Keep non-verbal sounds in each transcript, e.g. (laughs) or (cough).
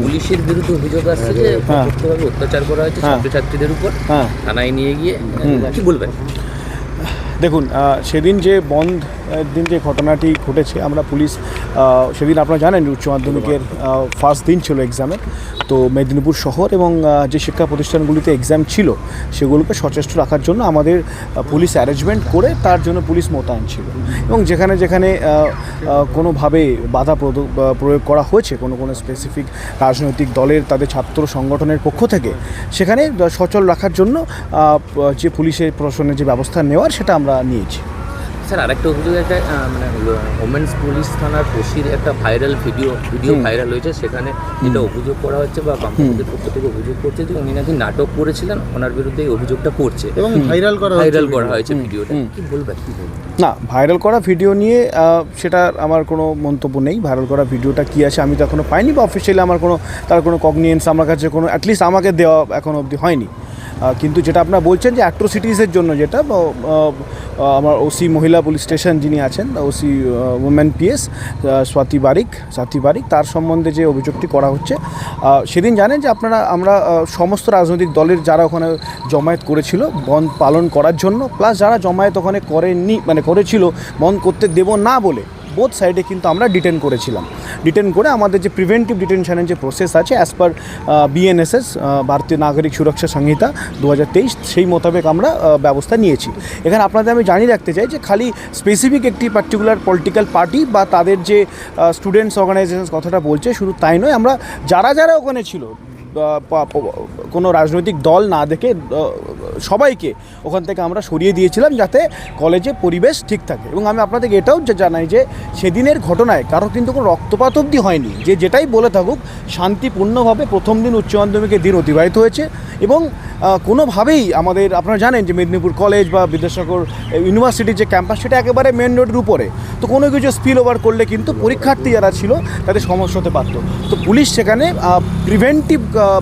পুলিশের বিরুদ্ধে অভিযোগ আসছে যে হ্যাঁ। কঠোরভাবে অত্যাচার করা হয়েছে ছাত্র ছাত্রছাত্রীদের উপর। হ্যাঁ। থানায় নিয়ে গিয়ে কি বলবেন? দেখুন আহ, সেদিন যে বন্ধ দিন যে ঘটনাটি ঘটেছে আমরা পুলিশ সেদিন আপনারা জানেন উচ্চ মাধ্যমিকের ফার্স্ট দিন ছিল এক্সামের তো মেদিনীপুর শহর এবং যে শিক্ষা প্রতিষ্ঠানগুলিতে এক্সাম ছিল সেগুলোকে সচেষ্ট রাখার জন্য আমাদের পুলিশ অ্যারেঞ্জমেন্ট করে তার জন্য পুলিশ মোতায়েন ছিল। এবং যেখানে যেখানে কোনোভাবে বাধা প্রয়োগ করা হয়েছে কোনো কোনো স্পেসিফিক রাজনৈতিক দলের তাদের ছাত্র সংগঠনের পক্ষ থেকে সেখানে সচল রাখার জন্য যে পুলিশের প্রশাসনের যে ব্যবস্থা নেওয়ার সেটা আমরা নিয়েছি। স্যার আরেকটা অভিযোগ একটা মানে ওমেন্স পুলিশ থানার ওসির একটা ভাইরাল ভিডিও ভিডিও ভাইরাল হয়েছে সেখানে যেটা অভিযোগ করা হচ্ছে বা বামপন্থীদের পক্ষ থেকে অভিযোগ করছে যে উনি নাকি নাটক করেছিলেন ওনার বিরুদ্ধে এই অভিযোগটা করছে। এবং ভাইরাল করা ভাইরাল করা হয়েছে ভিডিওটা কি বলবেন কি বলবেন না ভাইরাল করা ভিডিও নিয়ে সেটা আমার কোনো মন্তব্য নেই। ভাইরাল করা ভিডিওটা কী আছে আমি তো এখনও পাইনি বা অফিসিয়ালি আমার কোনো তার কোনো কগনিয়েন্স আমার কাছে কোনো অ্যাটলিস্ট আমাকে দেওয়া এখনও অবধি হয়নি। কিন্তু যেটা আপনারা বলছেন যে অ্যাট্রোসিটিসের জন্য যেটা আমার ওসি মহিলা পুলিশ স্টেশন যিনি আছেন OC women PS Swati Barik Swati Barik, তার সম্বন্ধে যে অভিযোগটি করা হচ্ছে সেদিন জানেন যে আপনারা, আমরা সমস্ত রাজনৈতিক দলের যারা ওখানে জমায়েত করেছিল বন্ধ পালন করার জন্য প্লাস যারা জমায়েত ওখানে করেননি মানে করেছিল বন্ধ করতে দেব না বলে বোধ সাইডে কিন্তু আমরা ডিটেন করেছিলাম। ডিটেন করে আমাদের যে প্রিভেন্টিভ ডিটেনশনের যে প্রসেস আছে অ্যাজ পার বিএনএসএস ভারতীয় নাগরিক সুরক্ষা সংহিতা দু হাজার তেইশ, সেই মোতাবেক আমরা ব্যবস্থা নিয়েছি। এখানে আপনাদের আমি জানিয়ে রাখতে চাই যে খালি স্পেসিফিক একটি পার্টিকুলার পলিটিক্যাল পার্টি বা তাদের যে স্টুডেন্টস অর্গানাইজেশন কথাটা বলছে, শুধু তাই নয়, আমরা যারা যারা ওখানে ছিল কোনো রাজনৈতিক দল না দেখে সবাইকে ওখান থেকে আমরা সরিয়ে দিয়েছিলাম যাতে কলেজে পরিবেশ ঠিক থাকে। এবং আমি আপনাদেরকে এটাও জানাই যে সেদিনের ঘটনায় কারও কিন্তু কোনো রক্তপাত অবধি হয়নি। যে যেটাই বলে থাকুক, শান্তিপূর্ণভাবে প্রথম দিন উচ্চ মাধ্যমিকের দিন অতিবাহিত হয়েছে এবং কোনোভাবেই আমাদের, আপনারা জানেন যে মেদিনীপুর কলেজ বা বিদ্যাসাগর ইউনিভার্সিটির যে ক্যাম্পাস, সেটা একেবারে মেন রোডের উপরে। তো কোনো কিছু স্পিল ওভার করলে কিন্তু পরীক্ষার্থী যারা ছিল, তাদের সমস্যা হতে পারতো। তো পুলিশ সেখানে প্রিভেন্টিভ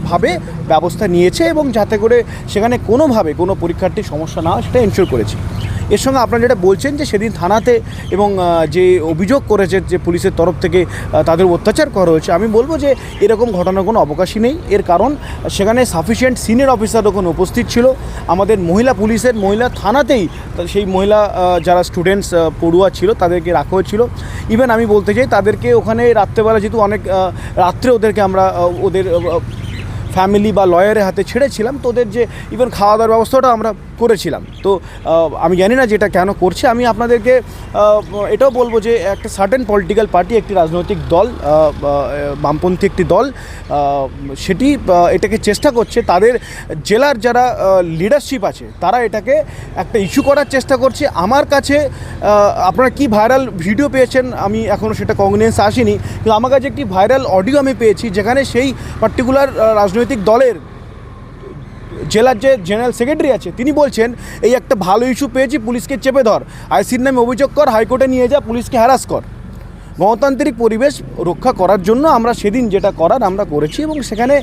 ভাবে ব্যবস্থা নিয়েছে এবং যাতে করে সেখানে কোনোভাবে কোনো পরীক্ষার্থীর সমস্যা না সেটা এনশিওর করেছি। এর সঙ্গে আপনারা যেটা বলছেন যে সেদিন থানাতে এবং যে অভিযোগ করেছে যে পুলিশের তরফ থেকে তাদের অত্যাচার করা হয়েছে, আমি বলব যে এরকম ঘটনার কোনো অবকাশই নেই। এর কারণ, সেখানে সাফিসিয়েন্ট সিনিয়র অফিসার ওখানে উপস্থিত ছিল। আমাদের মহিলা পুলিশের মহিলা থানাতেই সেই মহিলা যারা স্টুডেন্টস পড়ুয়া ছিল, তাদেরকে রাখা হয়েছিল। ইভেন আমি বলতে চাই, তাদেরকে ওখানে রাত্রেবেলা যেহেতু অনেক রাত্রে ওদেরকে আমরা ওদের ফ্যামিলি বা লয়ারের হাতে ছেড়েছিলাম তোদের যে ইভেন খাওয়া দাওয়ার ব্যবস্থাটা আমরা করেছিলাম। তো আমি জানি না যেটা কেন করছে। আমি আপনাদেরকে এটাও বলব যে একটা সার্টেন পলিটিক্যাল পার্টি একটি রাজনৈতিক দল বামপন্থী একটি দল সেটি এটাকে চেষ্টা করছে। তাদের জেলার যারা লিডারশিপ আছে, তারা এটাকে একটা ইস্যু করার চেষ্টা করছে। আমার কাছে আপনারা কি ভাইরাল ভিডিও পেয়েছেন? আমি এখনও সেটা কংগ্রেস আসেনি। কিন্তু আমার কাছে একটি ভাইরাল অডিও আমি পেয়েছি, যেখানে সেই পার্টিকুলার রাজনৈতিক দলের জেলার যে জেনারেল সেক্রেটারি আছে, তিনি বলছেন, এই একটা ভালো ইস্যু পেয়েছি, পুলিশকে চেপে ধর। আইসির নামে অভিযোগ কর, হাইকোর্টে নিয়ে যা, পুলিশকে হ্যারাস কর। গণতান্ত্রিক পরিবেশ রক্ষা করার জন্য আমরা সেদিন যেটা করার আমরা করেছি এবং সেখানে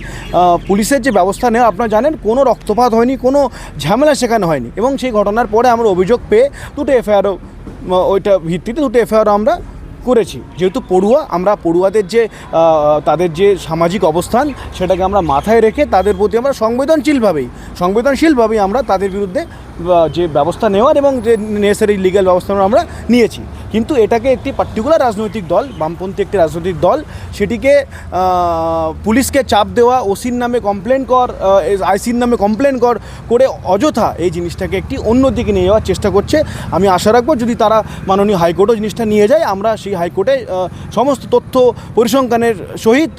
পুলিশের যে ব্যবস্থা নেওয়া, আপনারা জানেন, কোনো রক্তপাত হয়নি, কোনো ঝামেলা সেখানে হয়নি এবং সেই ঘটনার পরে আমরা অভিযোগ পেয়ে, দুটো এফআইআরও ওইটা ভিত্তিতে দুটো এফআইআরও আমরা করেছি। যেহেতু পড়ুয়া, আমরা পড়ুয়াদের যে তাদের যে সামাজিক অবস্থান, সেটাকে আমরা মাথায় রেখে তাদের প্রতি আমরা সংবেদনশীলভাবেই সংবেদনশীলভাবেই আমরা তাদের বিরুদ্ধে যে ব্যবস্থা নেওয়ার এবং যে নেসেসারি লিগ্যাল ব্যবস্থা আমরা নিয়েছি। কিন্তু এটাকে একটি পার্টিকুলার রাজনৈতিক দল, বামপন্থী একটি রাজনৈতিক দল, সেটিকে পুলিশকে চাপ দেওয়া, ওসির নামে কমপ্লেন কর আইসির নামে কমপ্লেন কর, করে অযথা এই জিনিসটাকে একটি অন্য দিকে নিয়ে যাওয়ার চেষ্টা করছে। আমি আশা রাখব যদি তারা মাননীয় হাইকোর্টও জিনিসটা নিয়ে যায়, আমরা সেই হাইকোর্টে সমস্ত তথ্য পরিসংখ্যানের সহিত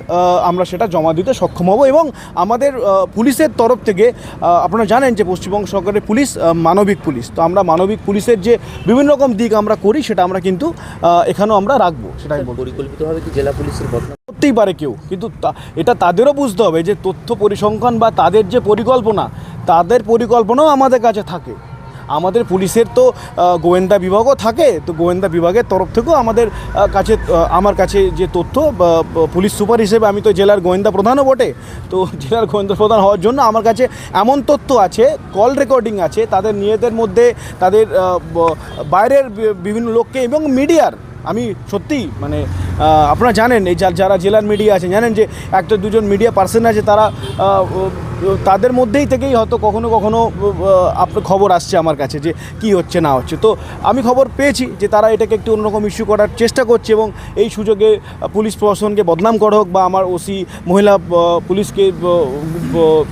আমরা সেটা জমা দিতে সক্ষম হব এবং আমাদের পুলিশের তরফ থেকে আপনারা জানেন যে পশ্চিমবঙ্গ সরকারের পুলিশ মানবিক পুলিশ। তো আমরা মানবিক পুলিশের যে বিভিন্ন রকম দিক আমরা করি সেটা আমরা কিন্তু এখানেও আমরা রাখব সেটাই পরিকল্পিতভাবে কি জেলা পুলিশের ঘটনা? করতেই পারে কেউ কিন্তু তা- এটা তাদেরও বুঝতে হবে যে তথ্য পরিসংখ্যান বা তাদের যে পরিকল্পনা তাদের পরিকল্পনাও আমাদের কাছে থাকে। আমাদের পুলিশের তো গোয়েন্দা বিভাগও থাকে, তো গোয়েন্দা বিভাগের তরফ থেকেও আমাদের কাছে আমার কাছে যে তথ্য পুলিশ সুপার হিসেবে আমি তো জেলার গোয়েন্দা প্রধানও বটে, তো (laughs) জেলার গোয়েন্দা প্রধান হওয়ার জন্য আমার কাছে এমন তথ্য আছে, কল রেকর্ডিং আছে, তাদের নিজেদের মধ্যে, তাদের বাইরের বিভিন্ন লোককে এবং মিডিয়ার, আমি সত্যিই মানে আপনারা জানেন, এই যারা জেলার মিডিয়া আছে জানেন যে একটা দুজন মিডিয়া পার্সন আছে, তারা তাদের মধ্যেই থেকেই হয়তো কখনো কখনো আপনার খবর আসছে আমার কাছে যে কি হচ্ছে, না হচ্ছে। তো আমি খবর পেয়েছি যে তারা এটাকে একটু অন্যরকম ইস্যু করার চেষ্টা করছে এবং এই সুযোগে পুলিশ প্রশাসনকে বদনাম করা হোক বা আমার ওসি মহিলা পুলিশকে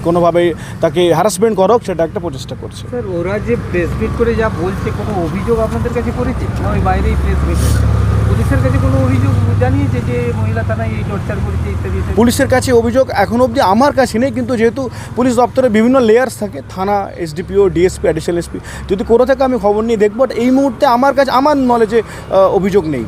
কোনোভাবে তাকে হ্যারাসমেন্ট করা হোক, সেটা একটা প্রচেষ্টা করছে। স্যার, ওরা যে প্রেস মিট করে যা বলছে, কোনো অভিযোগ আপনাদের কাছে করেছে না, ওই বাইরেই প্রেস পুলিশের কাছে কোনো অভিযোগ জানিয়েছে যে মহিলা এই করেছে ইত্যাদি পুলিশের কাছে অভিযোগ এখন অবধি আমার কাছে নেই, কিন্তু যেহেতু পুলিশ দপ্তরে বিভিন্ন লেয়ার্স থাকে, থানা এসডিপিও ডিএসপি অ্যাডিশনাল এসপি যদি কোথা থাকে আমি খবর নিয়ে দেখব এই মুহূর্তে আমার কাছে, আমার নলেজে অভিযোগ নেই।